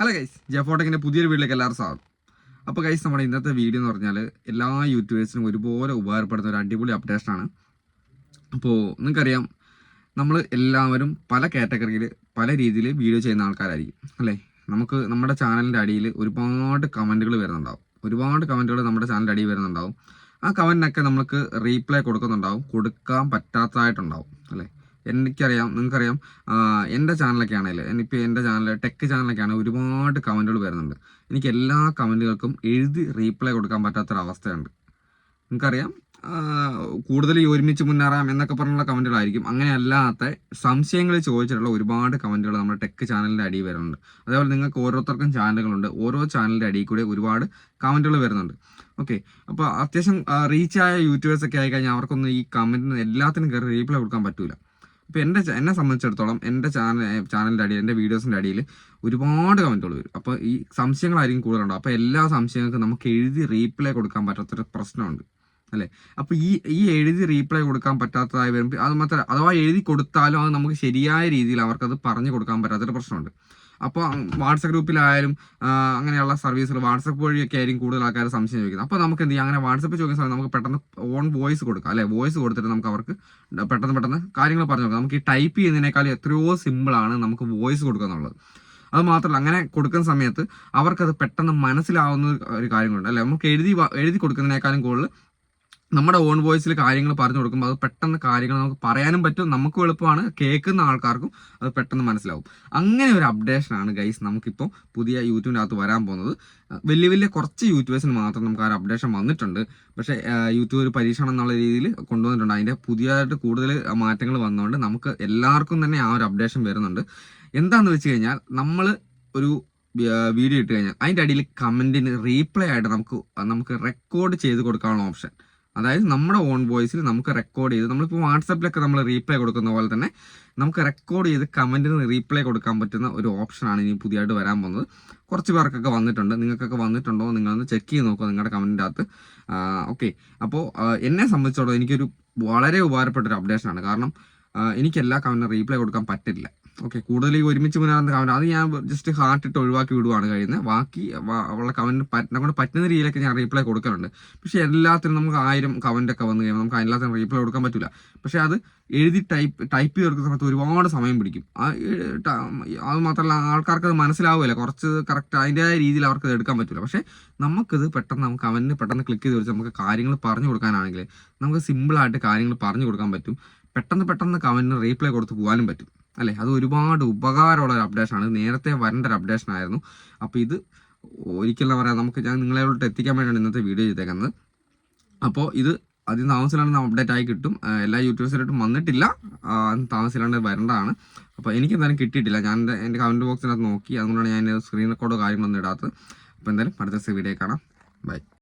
Hello guys ജഫോട്ടക്കിന്റെ പുതിയൊരു വീട്ടിലേക്ക് എല്ലാവരും സ്വാഗതം. അപ്പോൾ ഗൈസ് നമ്മുടെ ഇന്നത്തെ വീഡിയോ എന്ന് പറഞ്ഞാൽ എല്ലാ യൂട്യൂബേഴ്സിനും ഒരുപോലെ ഉപകാരപ്പെടുന്ന ഒരു അടിപൊളി അപ്ഡേഷനാണ് അപ്പോൾ നിങ്ങൾക്കറിയാം നമ്മൾ എല്ലാവരും പല കാറ്റഗറിയിൽ പല രീതിയിൽ വീഡിയോ ചെയ്യുന്ന ആൾക്കാരായിരിക്കും അല്ലേ? നമുക്ക് നമ്മുടെ ചാനലിന്റെ അടിയിൽ ഒരുപാട് കമന്റുകൾ വരുന്നുണ്ടാവും. ഒരുപാട് കമന്റുകൾ നമ്മുടെ ചാനലിന്റെ അടിയിൽ വരുന്നുണ്ടാവും. ആ കമന്റിനൊക്കെ നമുക്ക് റീപ്ലൈ കൊടുക്കുന്നുണ്ടാവും കൊടുക്കാൻ പറ്റാത്തതായിട്ടുണ്ടാവും. എനിക്കറിയാം നിങ്ങൾക്കറിയാം. എന്റെ ചാനലൊക്കെ ആണെങ്കിൽ എനിക്കിപ്പോൾ എന്റെ ചാനൽ ടെക് ചാനലൊക്കെ ആണെങ്കിൽ ഒരുപാട് കമന്റുകൾ വരുന്നുണ്ട്. എനിക്ക് എല്ലാ കമന്റുകൾക്കും എഴുതി റീപ്ലൈ കൊടുക്കാൻ പറ്റാത്തൊരവസ്ഥയുണ്ട്. നിങ്ങൾക്കറിയാം കൂടുതൽ ഒരുമിച്ച് മുന്നേറാം എന്നൊക്കെ പറഞ്ഞുള്ള കമന്റുകളായിരിക്കും. അങ്ങനെ അല്ലാത്ത സംശയങ്ങൾ ചോദിച്ചിട്ടുള്ള ഒരുപാട് കമന്റുകൾ നമ്മുടെ ടെക് ചാനലിന്റെ അടിയിൽ വരുന്നുണ്ട്. അതേപോലെ നിങ്ങൾക്ക് ഓരോരുത്തർക്കും ചാനലുകളുണ്ട്. ഓരോ ചാനലിന്റെ അടിയിൽ കൂടെ ഒരുപാട് കമന്റുകൾ വരുന്നുണ്ട്. ഓക്കെ അപ്പോൾ അത്യാവശ്യം റീച്ചായ യൂട്യൂബേഴ്സൊക്കെ ആയിക്കഴിഞ്ഞാൽ ആയി കഴിഞ്ഞാൽ അവർക്കൊന്നും ഈ കമന്റിന് എല്ലാത്തിനും കയറി റീപ്ലൈ കൊടുക്കാൻ പറ്റൂല. ഇപ്പോൾ എന്റെ എന്നെ സംബന്ധിച്ചിടത്തോളം എന്റെ ചാനൽ ചാനലിന്റെ അടിയിൽ എന്റെ വീഡിയോസിന്റെ അടിയിൽ ഒരുപാട് കമന്റുകൾ വരും. അപ്പോൾ ഈ സംശയങ്ങളായിരിക്കും കൂടുതലുണ്ടാവും അപ്പോൾ എല്ലാ സംശയങ്ങൾക്കും നമുക്ക് എഴുതി റീപ്ലൈ കൊടുക്കാൻ പറ്റാത്തൊരു പ്രശ്നമുണ്ട്. അല്ലേ? അപ്പോൾ ഈ ഈ എഴുതി റീപ്ലൈ കൊടുക്കാൻ പറ്റാത്തതായി വരുമ്പോൾ അത് മാത്രമല്ല അഥവാ എഴുതി കൊടുത്താലും അത് നമുക്ക് ശരിയായ രീതിയിൽ അവർക്കത് പറഞ്ഞു കൊടുക്കാൻ പറ്റാത്തൊരു പ്രശ്നമുണ്ട്. അപ്പോൾ വാട്സപ്പ് ഗ്രൂപ്പിലായാലും അങ്ങനെയുള്ള സർവീസുകൾ വാട്സപ്പ് വഴിയൊക്കെ ആയിരിക്കും കൂടുതൽ ആൾക്കാർ സംശയം ചോദിക്കുന്നത്. അപ്പോൾ നമുക്ക് എന്ത് ചെയ്യാം? അങ്ങനെ വാട്സപ്പ് ചോദിക്കുന്ന സമയത്ത് നമുക്ക് പെട്ടെന്ന് ഓൺ വോയിസ് കൊടുക്കാം. അല്ലെ? വോയിസ് കൊടുത്തിട്ട് നമുക്ക് അവർക്ക് പെട്ടെന്ന് പെട്ടെന്ന് കാര്യങ്ങൾ പറഞ്ഞു കൊടുക്കാം. നമുക്ക് ഈ ടൈപ്പ് ചെയ്യുന്നതിനേക്കാൾ എത്രയോ സിമ്പിളാണ് നമുക്ക് വോയിസ് കൊടുക്കുക എന്നുള്ളത്. അത് മാത്രമല്ല അങ്ങനെ കൊടുക്കുന്ന സമയത്ത് അവർക്കത് പെട്ടെന്ന് മനസ്സിലാവുന്ന ഒരു കാര്യങ്ങളുണ്ട്. അല്ലെ? നമുക്ക് എഴുതി എഴുതി കൊടുക്കുന്നതിനേക്കാളും കൂടുതൽ നമ്മുടെ ഓൺ വോയിസിൽ കാര്യങ്ങൾ പറഞ്ഞു കൊടുക്കുമ്പോൾ അത് പെട്ടെന്ന് കാര്യങ്ങൾ നമുക്ക് പറയാനും പറ്റും നമുക്കും എളുപ്പമാണ് കേൾക്കുന്ന ആൾക്കാർക്കും അത് പെട്ടെന്ന് മനസ്സിലാവും. അങ്ങനെ ഒരു അപ്ഡേഷനാണ് ഗൈസ് നമുക്കിപ്പോൾ പുതിയ യൂട്യൂബിന്റെ അകത്ത് വരാൻ പോകുന്നത്. വലിയ വലിയ കുറച്ച് യൂട്യൂബേഴ്സിന് മാത്രം നമുക്ക് ആ ഒരു അപ്ഡേഷൻ വന്നിട്ടുണ്ട്. പക്ഷേ യൂട്യൂബ് ഒരു പരീക്ഷണം എന്നുള്ള രീതിയിൽ കൊണ്ടുവന്നിട്ടുണ്ട്. അതിന്റെ പുതിയതായിട്ട് കൂടുതൽ മാറ്റങ്ങൾ വന്നതുകൊണ്ട് നമുക്ക് എല്ലാവർക്കും തന്നെ ആ ഒരു അപ്ഡേഷൻ വരുന്നുണ്ട്. എന്താണെന്ന് വെച്ച് കഴിഞ്ഞാൽ നമ്മൾ ഒരു വീഡിയോ ഇട്ട് കഴിഞ്ഞാൽ അതിന്റെ അടിയിൽ കമന്റിന് റീപ്ലൈ ആയിട്ട് നമുക്ക് നമുക്ക് റെക്കോർഡ് ചെയ്ത് കൊടുക്കാനുള്ള ഓപ്ഷൻ അതായത് നമ്മുടെ ഓൺ വോയിസിൽ നമുക്ക് റെക്കോർഡ് ചെയ്ത് നമ്മളിപ്പോൾ വാട്സപ്പിലൊക്കെ നമ്മൾ റീപ്ലൈ കൊടുക്കുന്ന പോലെ തന്നെ നമുക്ക് റെക്കോർഡ് ചെയ്ത് കമന്റിന് റീപ്ലൈ കൊടുക്കാൻ പറ്റുന്ന ഒരു ഓപ്ഷനാണ് ഇനി പുതിയതായിട്ട് വരാൻ പോകുന്നത്. കുറച്ച് പേർക്കൊക്കെ വന്നിട്ടുണ്ട്. നിങ്ങൾക്കൊക്കെ വന്നിട്ടുണ്ടോ? നിങ്ങളൊന്ന് ചെക്ക് ചെയ്ത് നോക്കുക നിങ്ങളുടെ കമന്റിന്റെ അകത്ത് ഓക്കെ അപ്പോൾ എന്നെ സംബന്ധിച്ചോളം എനിക്കൊരു വളരെ ഉപകാരപ്പെട്ടൊരു അപ്ഡേഷനാണ് കാരണം എനിക്ക് എല്ലാ കമന്റിനും റീപ്ലൈ കൊടുക്കാൻ പറ്റില്ല. ഓക്കെ കൂടുതൽ ഈ ഒരുമിച്ച് മുന്നേറുന്ന കമന്റ് അത് ഞാൻ ജസ്റ്റ് ഹാർട്ട് ഇട്ട് ഒഴിവാക്കി വിടുവാണ് കഴിയുന്നത്. ബാക്കി അവളെ കമന്റ് പറ്റുന്ന കൊണ്ട് പറ്റുന്ന രീതിയിലൊക്കെ ഞാൻ റീപ്ലൈ കൊടുക്കലുണ്ട് പക്ഷേ എല്ലാത്തിനും നമുക്ക് ആയിരം കമന്റ് ഒക്കെ വന്നു കഴിയുമ്പോൾ നമുക്ക് എല്ലാത്തിനും റീപ്ലൈ കൊടുക്കാൻ പറ്റില്ല പക്ഷേ അത് എഴുതി ടൈപ്പ് ടൈപ്പ് ചെയ്ത് കൊടുക്കുന്ന സമയത്ത് ഒരുപാട് സമയം പിടിക്കും. അത് മാത്രമല്ല ആൾക്കാർക്ക് അത് മനസ്സിലാവില്ല കുറച്ച് കറക്റ്റ് അതിന്റെതായ രീതിയിൽ അവർക്ക് എടുക്കാൻ പറ്റില്ല പക്ഷേ നമുക്കിത് പെട്ടെന്ന് നമുക്ക് അവന് പെട്ടെന്ന് ക്ലിക്ക് ചെയ്ത് വെച്ച് നമുക്ക് കാര്യങ്ങൾ പറഞ്ഞു കൊടുക്കാനാണെങ്കിൽ നമുക്ക് സിമ്പിളായിട്ട് കാര്യങ്ങൾ പറഞ്ഞു കൊടുക്കാൻ പറ്റും. പെട്ടെന്ന് പെട്ടെന്ന് കമന്റിന് റീപ്ലൈ കൊടുത്ത് പോകാനും പറ്റും. അല്ലേ? അത് ഒരുപാട് ഉപകാരമുള്ള ഒരു അപ്ഡേഷനാണ് നേരത്തെ വരേണ്ട ഒരു അപ്ഡേഷൻ ആയിരുന്നു. അപ്പോൾ ഇത് ഒരിക്കലും പറയാം. നമുക്ക് ഞാൻ നിങ്ങളെയോട്ട് എത്തിക്കാൻ വേണ്ടിയാണ് ഇന്നത്തെ വീഡിയോ ചെയ്തേക്കുന്നത്. അപ്പോൾ ഇത് അതിന് താമസിലാണ് അപ്ഡേറ്റ് ആയി കിട്ടും. എല്ലാ യൂട്യൂബേഴ്സിലായിട്ടും വന്നിട്ടില്ല. താമസിലാണ്ട് വരേണ്ടതാണ്. അപ്പോൾ എനിക്ക് എന്തായാലും കിട്ടിയിട്ടില്ല. ഞാൻ എന്റെ കമന്റ് ബോക്സിനകത്ത് നോക്കി. അതുകൊണ്ടാണ് ഞാൻ സ്ക്രീൻ റെക്കോർഡോ കാര്യങ്ങളൊന്നും ഇടാത്തത്. അപ്പോൾ എന്തായാലും അടുത്ത വീഡിയോ കാണാം. ബൈ